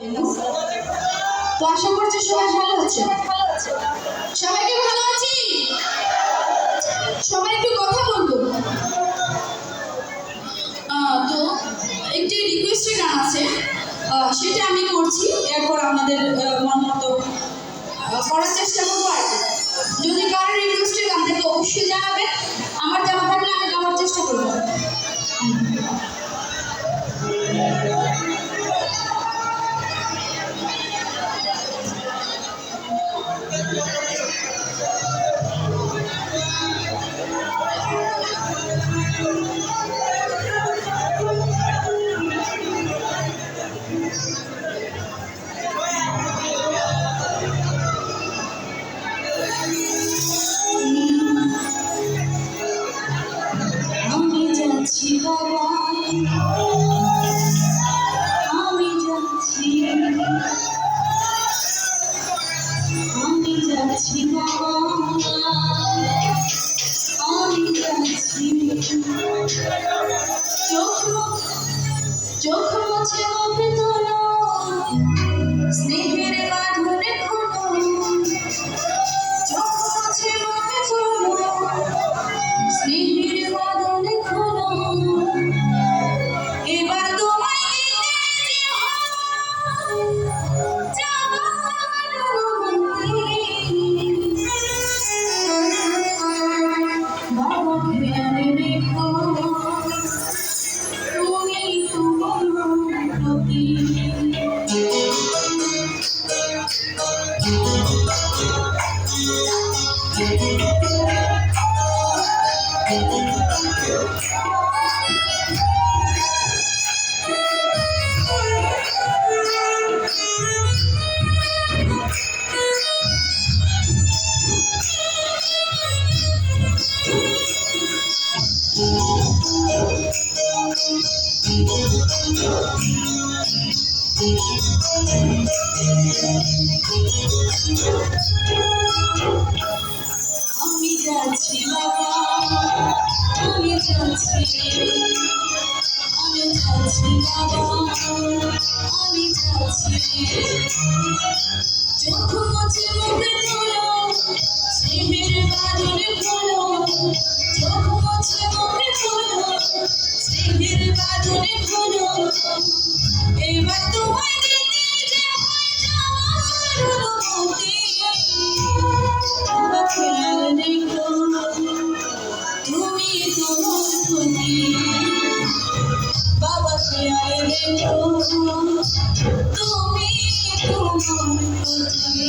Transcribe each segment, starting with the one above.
তো আশা করছি সবাই ভালো আছে সবাই কি ভালো আছি? সবাই একটু কথা বলব। তো একটি রিকোয়েস্টের গান আছে। সেটা আমি করছি। এরপর আপনাদের মন মতো করার চেষ্টা করব আর যদি কারোর রিকোয়েস্টের গান থাকে অবশ্যই জানাবেন, আমার জানা থাকলে আমি গাওয়ার চেষ্টা করব। চোখ মুছে আমি যাচ্ছি বাবা আমি যাচ্ছি আমি যাচ্ছি বাবা আমি যাচ্ছি চোখ মুছে মুখে তোলো স্নেহের বাদলে খোলো চোখ মুছে মুখে স্নেহের বাদলে খোলো এবার তোমায় দিতে যে হয় যাওয়ার অনুমতি খেয়াল রেখো তুমি তোমার প্রতি বাবা খেয়াল রেখো তুমি তোমার প্রতি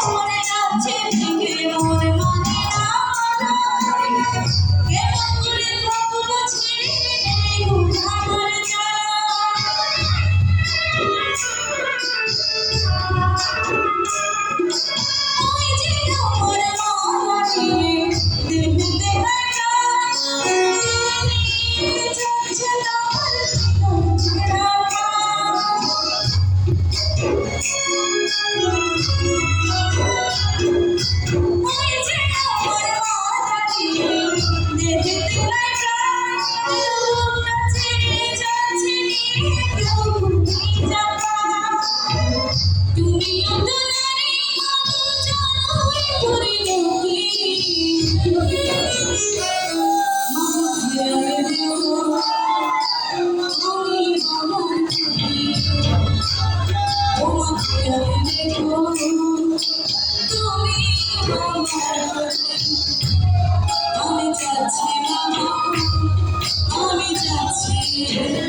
আমার যাচ্ছে ভেঙে মানে Jesus.